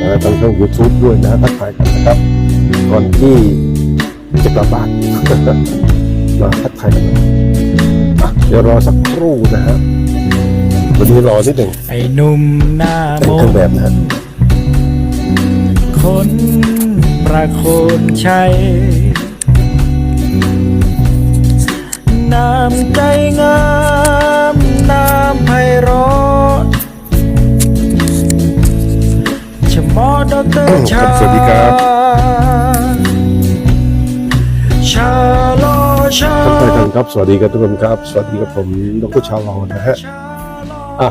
นะทางช่องยูทูบด้วยนะทักทายกันนะครับ ก่อนที่จะกลับบ้านมาทักทายกันหน่อยอะเดี๋ยวรอสักครู่นะฮะวันนี้รอนิดหนึ่งไอ้หนุ่มหน้าแต่มงเครื่องแบบนะฮะคนประโคนชัยน้ำใจงาม สวัสดีครับชาโลชาทักทายกันครับ สวัสดีครับทุกคนครับ สวัสดีครับผมดรชาลอนะฮะอะ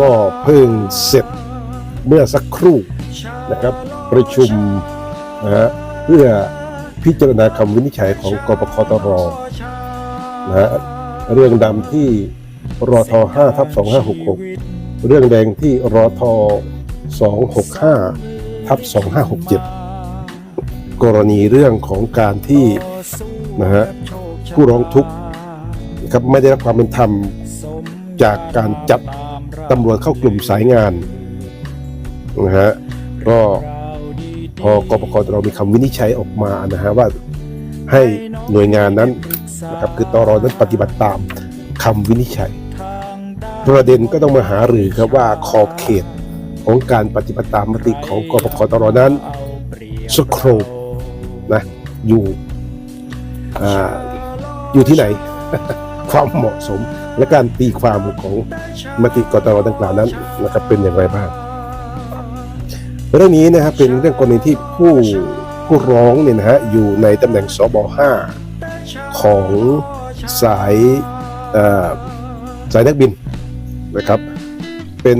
ก็เพิ่งเสร็จเมื่อสักครู่นะครับ ประชุมนะฮะเพื่อพิจารณาคำวินิจฉัยของกปคตรนะฮะเรื่องดำที่รอท5ทับ2566 เรื่องแดงที่รอท265 ทับ2567 กรณีเรื่องของการที่นะฮะผู้ร้องทุกข์นะครับไม่ได้รับความเป็นธรรมจากการจับตำรวจเข้ากลุ่มสายงานนะฮะก็พอกรปกตเรามีคำวินิจฉัยออกมานะฮะว่าให้หน่วยงานนั้นนะครับคือตรอนั้นปฏิบัติตามคำวินิจฉัย ประเด็นก็ต้องมาหาหรือครับว่าขอบเขต ของการปฏิบัติตามมติของกปกตรนั้นสโครปนะอยู่อยู่ที่ไหน ความเหมาะสมและการตีความของมติกตรดังกล่าวนั้นนะครับเป็นอย่างไรบ้างเรื่องนี้นะครับเป็นเรื่องกรณีที่ผู้ผู้ร้องเนี่ยนะฮะอยู่ในตำแหน่งสบ5ของสายสายนักบินนะครับ เป็น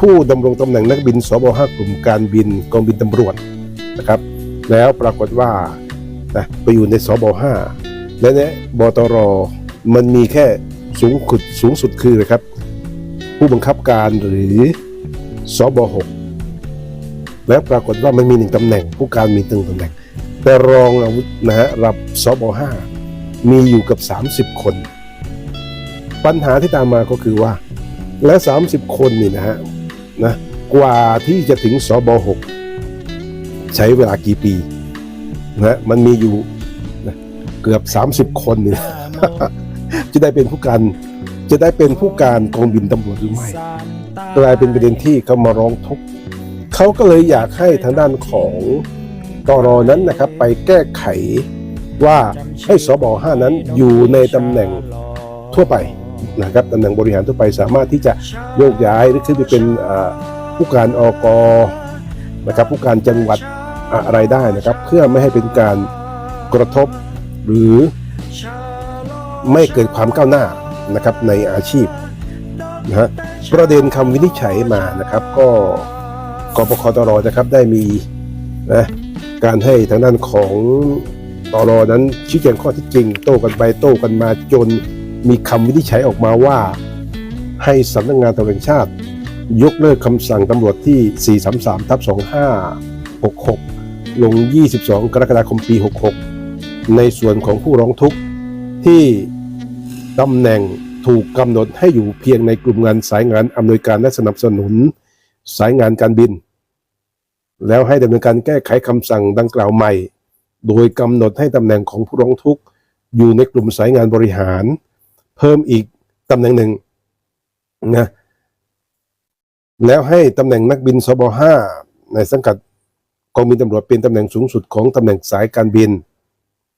ผู้ดำรงตำแหน่งนักบินสบ5กลุ่มการบินกองบินตำรวจนะครับ แล้วปรากฏว่านะไปอยู่ในสบ5และเนี่ยบตรมันมีแค่สูงขุดสูงสุดคือนะครับ ผู้บังคับการหรือสบ6แล้วปรากฏว่ามันมีหนึ่งตำแหน่ง ผู้การมีหนึ่งตำแหน่ง แต่รองอาวุธนะฮะรับสบ5มีอยู่กับ 30 คน ปัญหาที่ตามมาก็คือว่า และ 30 คนนี่นะฮะ นะกว่าที่จะถึงสบ6ใช้เวลากี่ปีนะฮะมันมีอยู่นะเกือบ 30 คนเนี่ยจะได้เป็นผู้การจะได้เป็นผู้การกองบินตำรวจหรือไม่กลายเป็นประเด็นที่เขามาร้องทุกข์เขาก็เลยอยากให้ทางด้านของตรนั้นนะครับ ไปแก้ไขว่าให้สบ5นั้นอยู่ในตำแหน่งทั่วไป นะครับตำแหน่งบริหารทั่วไปสามารถที่จะโยกย้ายหรือขึ้นไปเป็นผู้การอกนะครับผู้การจังหวัดอะไรได้นะครับ เพื่อไม่ให้เป็นการกระทบหรือไม่เกิดความก้าวหน้านะครับในอาชีพนะฮะประเด็นคำวินิจฉัยมานะครับ ก็กปคตรนะครับได้มีนะการให้ทางด้านของตรนั้นชี้แจงข้อเที่จริง โต้กันไปโต้กันมาจน มีคำวินิจฉัยออกมาว่า ให้สำนักงานตำรวจแห่งชาติ ยกเลิกคำสั่งตำรวจที่ 433ทับ2566 ลง 22 กรกฎาคมปี 66 ในส่วนของผู้ร้องทุกข์ที่ตำแหน่งถูกกำหนดให้อยู่เพียงในกลุ่มงานสายงานอำนวยการและสนับสนุนสายงานการบิน แล้วให้ดำเนินการแก้ไขคำสั่งดังกล่าวใหม่ โดยกำหนดให้ตำแหน่งของผู้ร้องทุกข์อยู่ในกลุ่มสายงานบริหาร เพิ่มอีกตำแหน่งหนึ่งนะแล้วให้ตำแหน่งนักบินสบ5ในสังกัดกองบินตำรวจเป็นตำแหน่งสูงสุดของตำแหน่งสายการบิน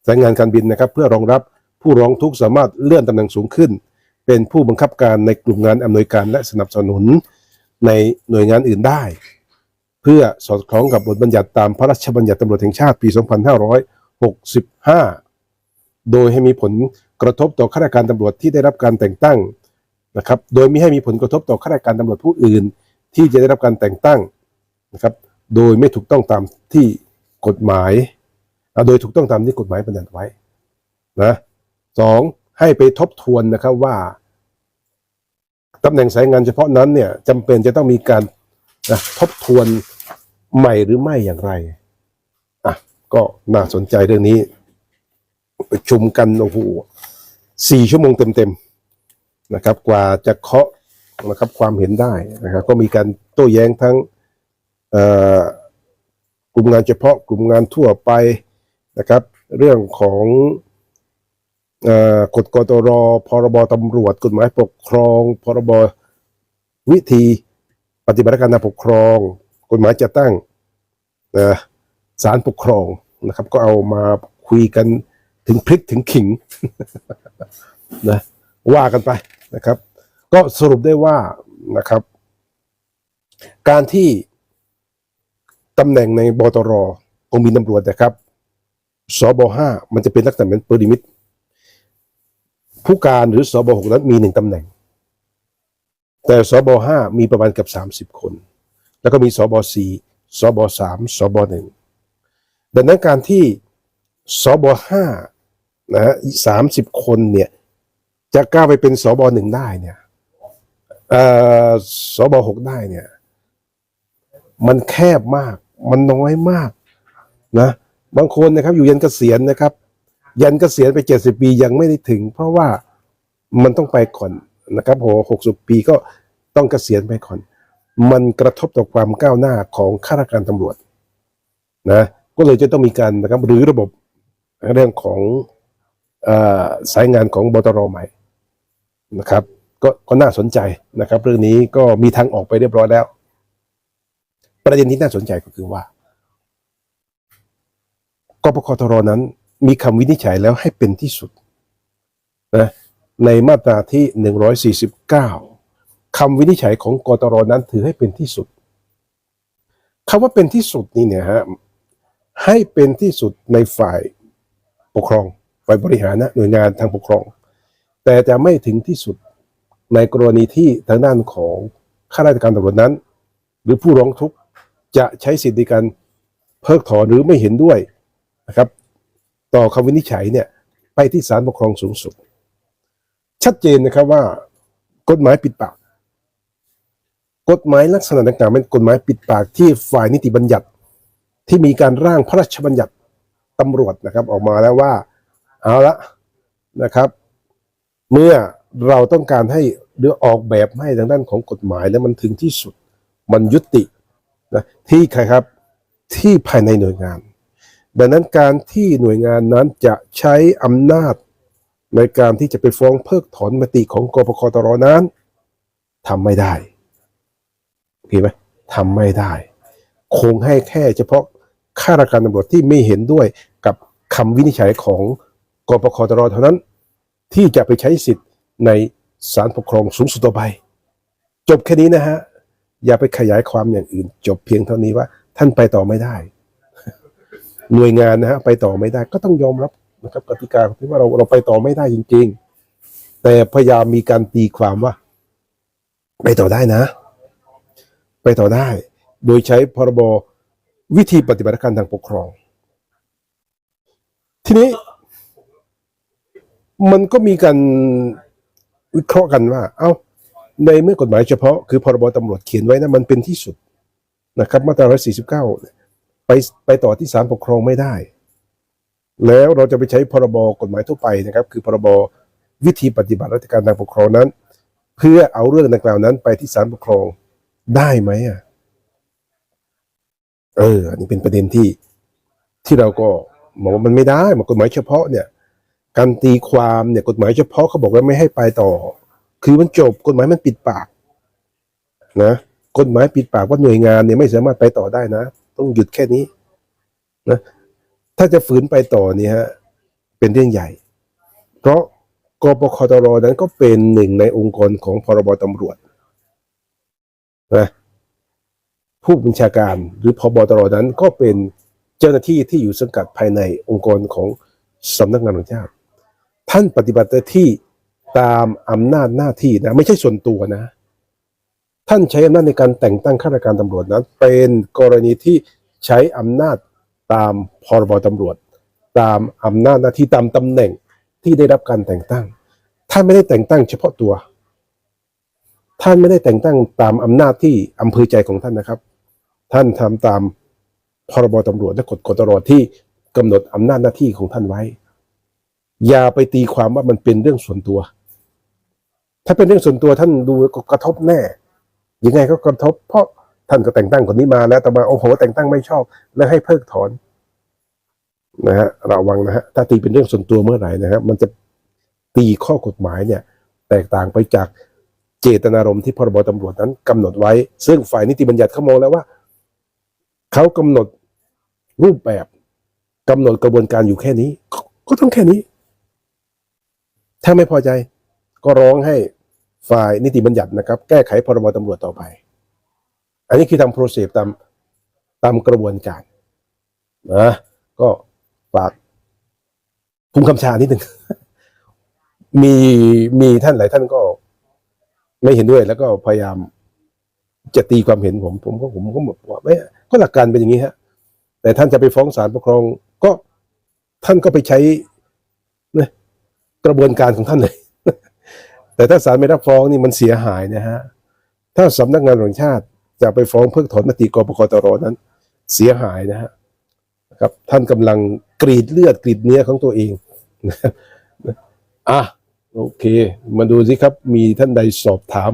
สายงานการบินนะครับ เพื่อรองรับผู้ร้องทุกข์สามารถเลื่อนตำแหน่งสูงขึ้น เป็นผู้บังคับการในกลุ่มงานอำนวยการและสนับสนุนในหน่วยงานอื่นได้ เพื่อสอดคล้องกับบทบัญญัติตามพระราชบัญญัติตำรวจแห่งชาติปี 2565 โดยให้มีผล กระทบต่อข้าราชการตำรวจที่ได้รับการแต่งตั้งนะครับ โดยไม่ให้มีผลกระทบต่อข้าราชการตำรวจผู้อื่น ที่จะได้รับการแต่งตั้งนะครับ โดยไม่ถูกต้องตามที่กฎหมาย โดยถูกต้องตามที่กฎหมายบัญญัติไว้นะสองให้ไปทบทวนนะครับว่าตำแหน่งสายงานเฉพาะนั้นเนี่ยจำเป็นจะต้องมีการนะทบทวนใหม่หรือไม่อย่างไรอะก็น่าสนใจเรื่องนี้ ประชุมกันโอ้โหสี่ชั่วโมงเต็มๆนะครับ กว่าจะเคาะนะครับความเห็นได้นะครับก็มีการโต้แย้งทั้งกลุ่มงานเฉพาะกลุ่มงานทั่วไปนะครับ เรื่องของกฎกตรพรบตำรวจ กฎหมายปกครอง พรบวิธีปฏิบัติการทางปกครอง กฎหมายจะตั้งศาลปกครองนะครับ ก็เอามาคุยกัน ถึงพริกถึงขิงนะว่ากันไปนะครับ ก็สรุปได้ว่านะครับ การที่ตำแหน่งในบตรองบินตำรวจนะครับสบห้ามันจะเป็นลักษณะเหมือนเปอร์ดิมิตผู้การหรือสบหกนั้นมีหนึ่งตำแหน่ง แต่สบห้ามีประมาณเกับสามสิบคน แล้วก็มีสบสี่สบสามสบหนึ่งดังนั้นการที่สบห้า นะฮะสามสิบคนเนี่ยจะก้าวไปเป็นสบหนึ่งได้เนี่ยอ่อสบหกได้เนี่ย มันแคบมาก มันน้อยมากนะบางคนนะครับ อยู่ยันเกษียณนะครับ ยันเกษียณไปเจ็ดสิบปียังไม่ได้ถึง เพราะว่ามันต้องไปก่อนนะครับโหหกสิบปีก็ต้องเกษียณไปก่อน มันกระทบต่อความก้าวหน้าของข้าราชการตำรวจนะก็เลยจะต้องมีการนะครับหรือระบบเรื่องของ สายงานของบตรใหม่นะครับก็ก็น่าสนใจนะครับ เรื่องนี้ก็มีทางออกไปเรียบร้อยแล้ว ประเด็นที่น่าสนใจก็คือว่ากปคทรนั้น มีคำวินิจฉัยแล้วให้เป็นที่สุดนะในมาตราที่ 149คำวินิจฉัยของกตรนั้นถือให้เป็นที่สุดคำว่าเป็นที่สุดนี่เนี่ยฮะให้เป็นที่สุดในฝ่ายปกครอง ฝ่ายบริหารนะหน่วยงานทางปกครอง แต่จะไม่ถึงที่สุดในกรณีที่ทางด้านของข้าราชการตำรวจนั้น หรือผู้ร้องทุกข์จะใช้สิทธิการเพิกถอนหรือไม่เห็นด้วยนะครับ ต่อคำวินิจฉัยเนี่ยไปที่ศาลปกครองสูงสุด ชัดเจนนะครับว่ากฎหมายปิดปาก กฎหมายลักษณะต่างๆเป็นกฎหมายปิดปากที่ฝ่ายนิติบัญญัติที่มีการร่างพระราชบัญญัติตำรวจนะครับออกมาแล้วว่า เอาละนะครับ เมื่อเราต้องการให้หรือออกแบบให้ทางด้านของกฎหมายแล้วมันถึงที่สุดมันยุตินะที่ใครครับที่ภายในหน่วยงาน ดังนั้นการที่หน่วยงานนั้นจะใช้อำนาจในการที่จะไปฟ้องเพิกถอนมติของกปคตรนั้นทำไม่ได้โอเคไหมทำไม่ได้ คงให้แค่เฉพาะข้าราชการตำรวจที่ไม่เห็นด้วยกับคำวินิจฉัยของ กปคตรเท่านั้น ที่จะไปใช้สิทธิ์ในศาลปกครองสูงสุดต่อไป จบแค่นี้นะฮะ อย่าไปขยายความอย่างอื่น จบเพียงเท่านี้ว่า ท่านไปต่อไม่ได้ หน่วยงานนะฮะไปต่อไม่ได้ ก็ต้องยอมรับนะครับกติกาที่ว่าเราเราไปต่อไม่ได้จริง ๆ แต่พยายามมีการตีความว่า ไปต่อได้นะ ไปต่อได้ โดยใช้พรบวิธีปฏิบัติการทางปกครอง ทีนี้ มันก็มีการวิเคราะห์กันว่า เอ้าในเมื่อกฎหมายเฉพาะคือพรบตำรวจเขียนไว้นะมันเป็นที่สุดนะครับ มาตรา 149 ไปไปต่อที่ศาลปกครองไม่ได้ แล้วเราจะไปใช้พรบกฎหมายทั่วไปนะครับ คือพรบวิธีปฏิบัติราชการทางปกครองนั้น เพื่อเอาเรื่องดังกล่าวนั้น ไปที่ศาลปกครองได้ไหมอะเอออันนี้เป็นประเด็นที่ที่เราก็บอกว่ามันไม่ได้มันกฎหมายเฉพาะเนี่ย การตีความเนี่ยกฎหมายเฉพาะเขาบอกว่าไม่ให้ไปต่อ คือมันจบกฎหมายมันปิดปากนะกฎหมายปิดปากว่าหน่วยงานเนี่ยไม่สามารถไปต่อได้นะ ต้องหยุดแค่นี้นะถ้าจะฝืนไปต่อเนี่ยฮะเป็นเรื่องใหญ่ เพราะกปคตรนั้นก็เป็นหนึ่งในองค์กรของพรบตำรวจนะผู้บัญชาการหรือพบตรนั้นก็เป็นเจ้าหน้าที่ที่อยู่สังกัดภายในองค์กรของสำนักงานตำรวจแห่งชาติ ท่านปฏิบัติหน้าที่ตามอำนาจหน้าที่นะไม่ใช่ส่วนตัวนะ ท่านใช้อำนาจในการแต่งตั้งข้าราชการตำรวจนั้น เป็นกรณีที่ใช้อำนาจตามพรบตำรวจ ตามอำนาจหน้าที่ตามตำแหน่งที่ได้รับการแต่งตั้ง ท่านไม่ได้แต่งตั้งเฉพาะตัว ท่านไม่ได้แต่งตั้งตามอำนาจที่อำเภอใจของท่านนะครับ ท่านทำตามพรบตำรวจและกฎกตรที่กำหนดอำนาจหน้าที่ของท่านไว้ อย่าไปตีความว่ามันเป็นเรื่องส่วนตัว ถ้าเป็นเรื่องส่วนตัวท่านดูก็กระทบแน่ยังไงก็กระทบ เพราะท่านก็แต่งตั้งคนนี้มาแล้วแต่มาโอ้โห แต่งตั้งไม่ชอบ แล้วให้เพิกถอนนะฮะระวังนะฮะถ้าตีเป็นเรื่องส่วนตัวเมื่อไหร่นะฮะมันจะตีข้อกฎหมายเนี่ย แตกต่างไปจากเจตนารมณ์ที่พรบตำรวจนั้นกำหนดไว้ ซึ่งฝ่ายนิติบัญญัติเขามองแล้วว่าเขากำหนดรูปแบบกำหนดกระบวนการอยู่แค่นี้ ก็ต้องแค่นี้ ถ้าไม่พอใจก็ร้องให้ฝ่ายนิติบัญญัตินะครับ แก้ไขพรบตำรวจต่อไป อันนี้คือทำโปรเซสตามตามกระบวนการนะก็ฝากภูมิคำชานิดหนึ่งมีมีท่านหลายท่านก็ไม่เห็นด้วย แล้วก็พยายามจะตีความเห็นผม ผมก็ผมก็บอกว่าไม่ก็หลักการเป็นอย่างนี้ฮะ แต่ท่านจะไปฟ้องศาลปกครอง ก็ท่านก็ไปใช้นะ กระบวนการของท่านเลย แต่ถ้าศาลไม่รับฟ้องนี่มันเสียหายนะฮะ ถ้าสำนักงานหลวงชาติจะไปฟ้องเพิกถอนมติกรปกตรนั้น เสียหายนะฮะครับ ท่านกำลังกรีดเลือดกรีดเนื้อของตัวเองอะโอเค มาดูสิครับ มีท่านใดสอบถาม